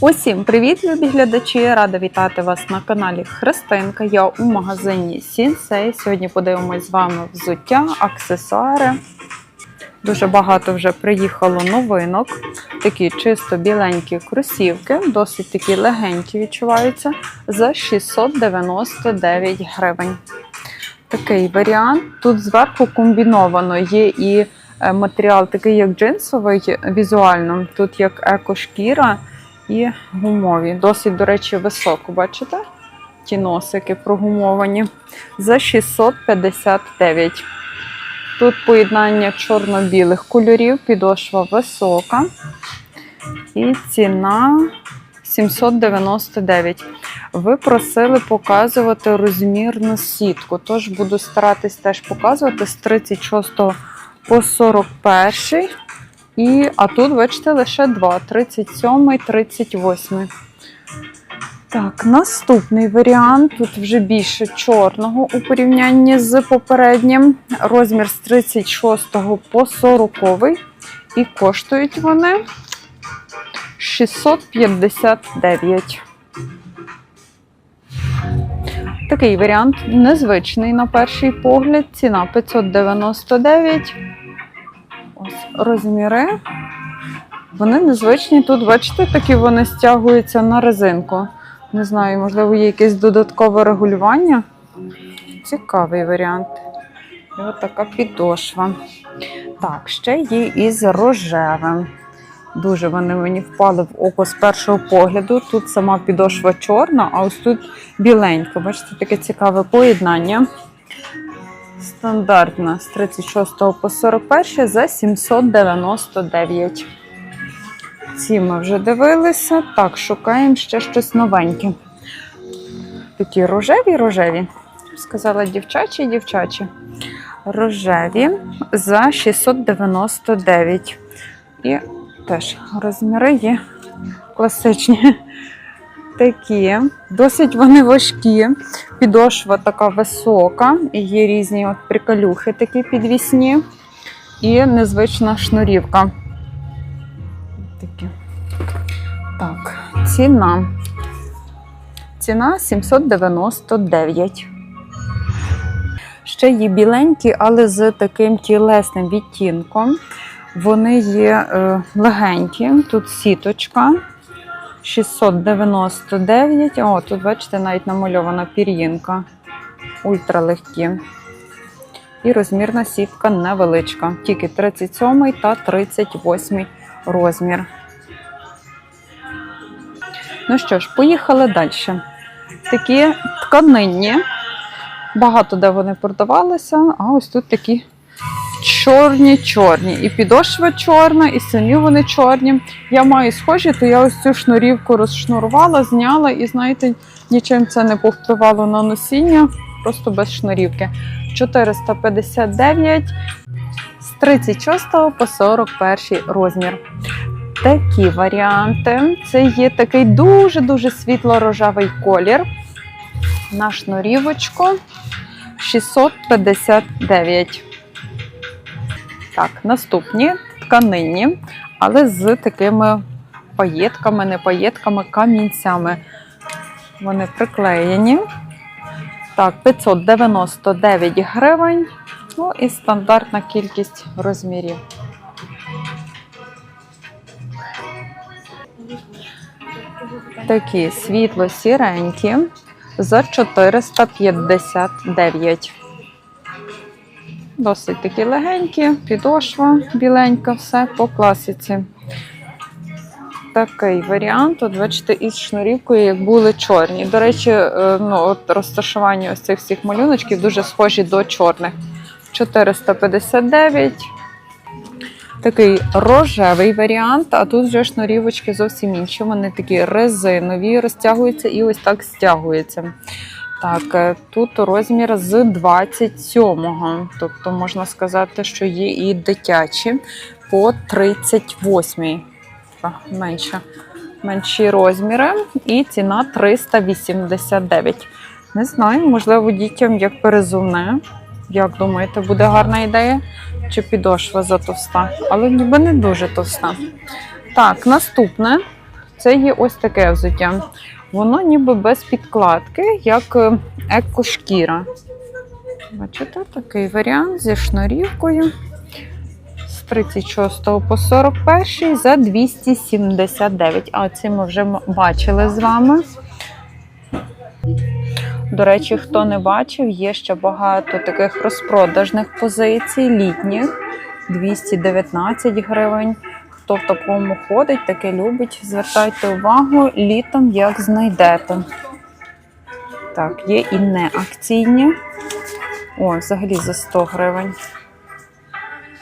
Усім привіт, любі глядачі! Рада вітати вас на каналі Христинка. Я у магазині Сінсей. Сьогодні подивимось з вами взуття, аксесуари. Дуже багато вже приїхало новинок. Такі чисто біленькі кросівки, досить такі легенькі відчуваються за 699 гривень. Такий варіант. Тут зверху комбіновано є і е, матеріал такий, як джинсовий візуально. Тут як екошкіра і гумові. Досить, до речі, високо, бачите? Ті носики прогумовані. За 659. Тут поєднання чорно-білих кольорів, підошва висока. І ціна 799. Ви просили показувати розмірну сітку, тож буду старатись теж показувати з 36 по 41. І, а тут, бачите, лише два: 37 і 38. Так, наступний варіант. Тут вже більше чорного у порівнянні з попереднім. Розмір з 36 по 40. І коштують вони 659. Такий варіант незвичний на перший погляд. Ціна 599. Ось розміри. Вони незвичні. Тут, бачите, такі вони стягуються на резинку. Не знаю, можливо, є якесь додаткове регулювання. Цікавий варіант. І от така підошва. Так, ще є із рожевим. Дуже вони мені впали в око з першого погляду. Тут сама підошва чорна, а ось тут біленька. Бачите, таке цікаве поєднання. Стандартна з 36 по 41 за 799. Ці ми вже дивилися. Так, шукаємо ще щось новеньке. Такі рожеві, рожеві. Сказала дівчачі, дівчачі. Рожеві за 699. І теж розміри є класичні. Такі, досить вони важкі. Підошва така висока, і є різні от приколюхи такі підвісні. І незвична шнурівка. Такі. Так, ціна. Ціна 799. Ще є біленькі, але з таким тілесним відтінком. Вони є е, легенькі. Тут сіточка 699. О, тут, бачите, навіть намальована пір'їнка. Ультралегкі. І розмірна сітка невеличка. Тільки 37 та 38 розмір. Ну що ж, поїхали далі. Такі тканинні. Багато де вони продавалися, а ось тут такі чорні-чорні. І підошва чорна, і самі вони чорні. Я маю схожі, то я ось цю шнурівку розшнурувала, зняла, і знаєте, нічим це не повпливало на носіння, просто без шнурівки. 459 з 36 по 41 розмір. Такі варіанти. Це є такий дуже-дуже світло-рожевий колір. На шнурівочку 659. Так, наступні тканинні, але з такими паєтками, не паєтками, камінцями. Вони приклеєні. Так, 599 гривень. Ну і стандартна кількість розмірів. Такі світло-сіренькі за 459. Досить такі легенькі, підошва біленька, все по класиці. Такий варіант, от бачите, із шнурівкою, як були чорні. До речі, е, ну, от розташування ось цих всіх малюночків дуже схожі до чорних. 459. Такий рожевий варіант, а тут вже шнурівочки зовсім інші. Вони такі резинові, розтягуються і ось так стягуються. Так, е, тут розмір з 27-го. Тобто можна сказати, що є і дитячі по 38-й. Менше. Менші розміри. І ціна 389. Не знаю, можливо, дітям як перезувне. Як думаєте, буде гарна ідея? Чи підошва затовста? Але ніби не дуже товста. Так, наступне це є ось таке взуття. Воно ніби без підкладки, як е, екошкіра. Бачите, такий варіант зі шнурівкою. З 36 по 41 за 279. А ці ми вже бачили з вами. До речі, хто не бачив, є ще багато таких розпродажних позицій, літніх 219 гривень. Хто в такому ходить, таке любить, звертайте увагу, літом як знайдете. Так, є і не акційні. О, взагалі за 100 гривень.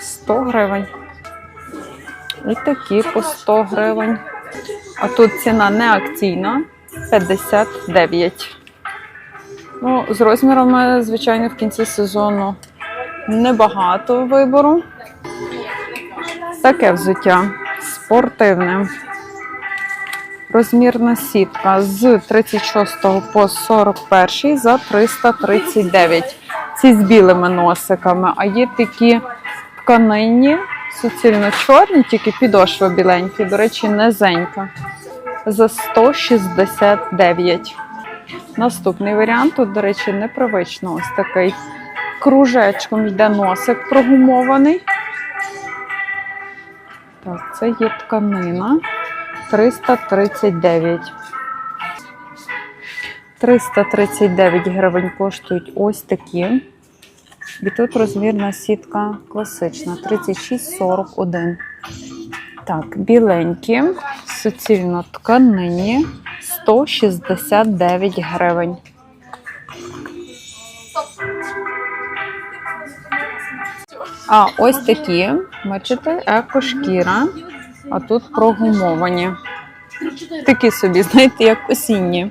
100 гривень. І такі по 100 гривень. А тут ціна не акційна 59. Ну, з розмірами, звичайно, в кінці сезону небагато вибору. Таке взуття спортивне. Розмірна сітка з 36 по 41 за 339. Ці з білими носиками, а є такі тканинні, суцільно чорні, тільки підошва біленькі, до речі, низенька. За 169. Наступний варіант, тут, до речі, непривично ось такий. Кружечком йде носик прогумований. Так, це є тканина 339. 339 гривень коштують ось такі. І тут розмірна сітка класична 36,41. Так, біленькі, суцільно тканині 169 гривень. А ось такі, бачите, екошкіра, а тут прогумовані. Такі собі, знаєте, як осінні.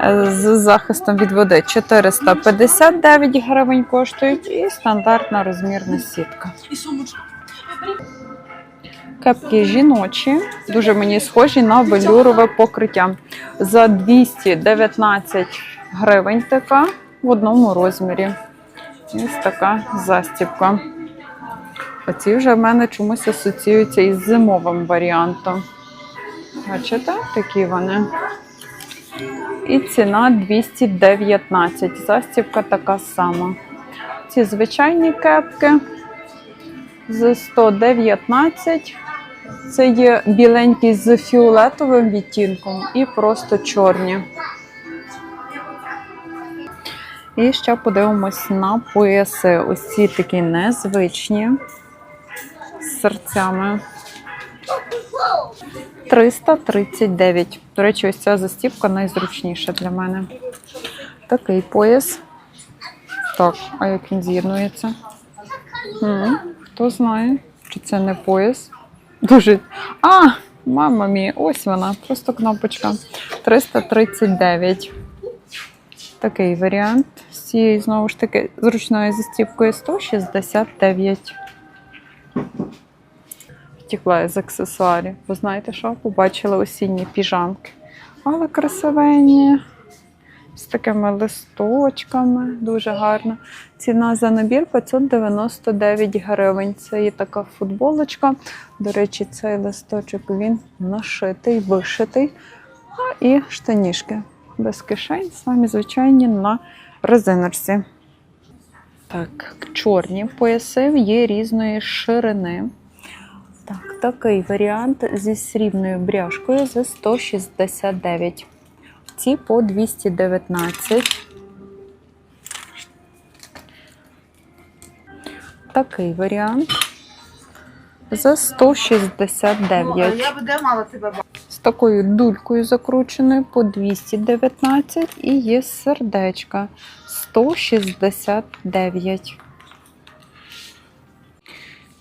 Е, З захистом від води 459 гривень коштують і стандартна розмірна сітка. Кепки жіночі, дуже мені схожі на велюрове покриття. За 219 гривень така в одному розмірі. Ось така застібка. Оці вже в мене чомусь асоціюються із зимовим варіантом. Бачите, такі вони. І ціна 219. Застібка така сама. Ці звичайні кепки з 119. Це є біленькі з фіолетовим відтінком і просто чорні. І ще подивимось на пояси. Ось ці такі незвичні з серцями. 339. До речі, ось ця застіпка найзручніша для мене. Такий пояс. Так, а як він з'єднується? Хто знає, чи це не пояс? Дуже. А, мама мія, ось вона, просто кнопочка. 339. Такий варіант. З цією, знову ж таки, зручною застіпкою 169. Втікла із аксесуарів. Ви знаєте що? Побачила осінні піжамки. Але красивенні. З такими листочками, дуже гарно. Ціна за набір 599 гривень. Це є така футболочка. До речі, цей листочок він нашитий, вишитий. А і штанішки без кишень, самі звичайні на резиночці. Так, чорні пояси є різної ширини. Так, такий варіант зі срібною бряшкою за 169. Ці по 219. Такий варіант за 169. Я би де мала тебе бачити? Такою дулькою закрученою по 219 і є сердечка 169.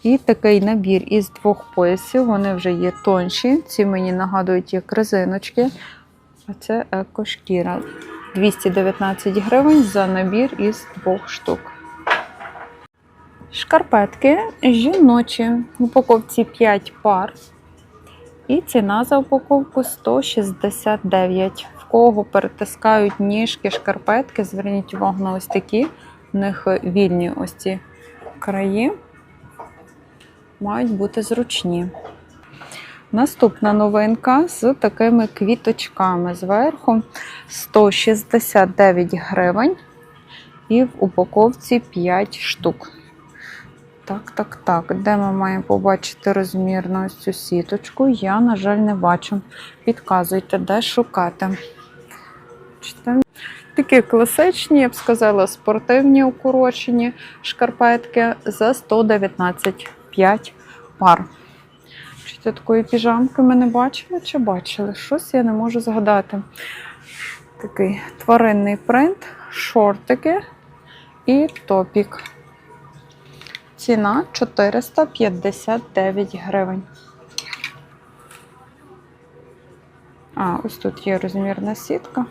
І такий набір із двох поясів. Вони вже є тонші. Ці мені нагадують як резиночки. А це екошкіра. 219 гривень за набір із двох штук. Шкарпетки жіночі. Упаковці 5 пар. І ціна за упаковку 169. В кого перетискають ніжки, шкарпетки, зверніть увагу на ось такі. В них вільні ось ці краї. Мають бути зручні. Наступна новинка з такими квіточками зверху 169 гривень і в упаковці 5 штук. Так, так, так. Де ми маємо побачити розмірну ось цю сіточку? Я, на жаль, не бачу. Підказуйте, де шукати. Такі класичні, я б сказала, спортивні укорочені шкарпетки за 119,5 пар. Чи такої піжамки ми не бачили чи бачили? Щось я не можу згадати. Такий тваринний принт, шортики і топік. Ціна 459 гривень. А, ось тут є розмірна сітка.